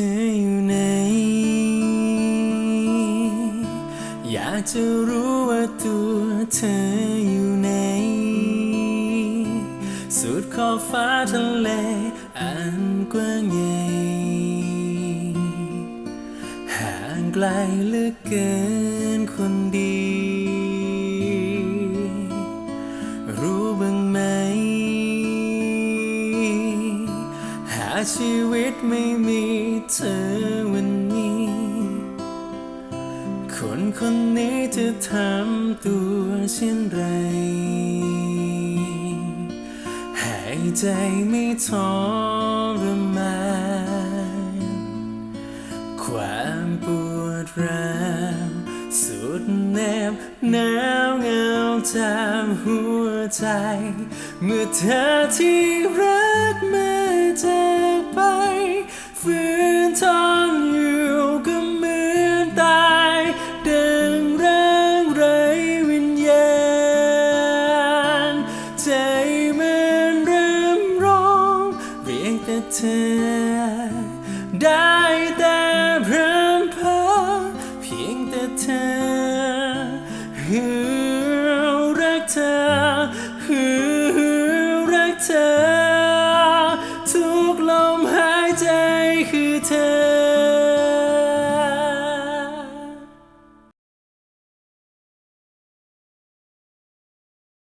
ออยู่ไหน อยากจะรู้ว่าตัวเธออยู่ไหน สุดขอบฟ้าทะเลอันกว้างใหญ่ห่างไกลเหลือเกินคนดี ชีวิตไม่มีเธอวันนี้ คนคนนี้จะทำตัวเช่นไร หายใจไม่ทรมานความปวดร้าวสุดแนบหนาวเงาจามหัวใจ เมื่อเธอที่รัก ฟื้นทนอยู่ก็เหมือนตายดังร่างไรวิญญาณใจเหมือนเริ่มร้องเรียกแต่เธอ ได้แต่พร่ำพ้อเพียงแต่เธอหือรักเธอหือรักเธอ คือเธอ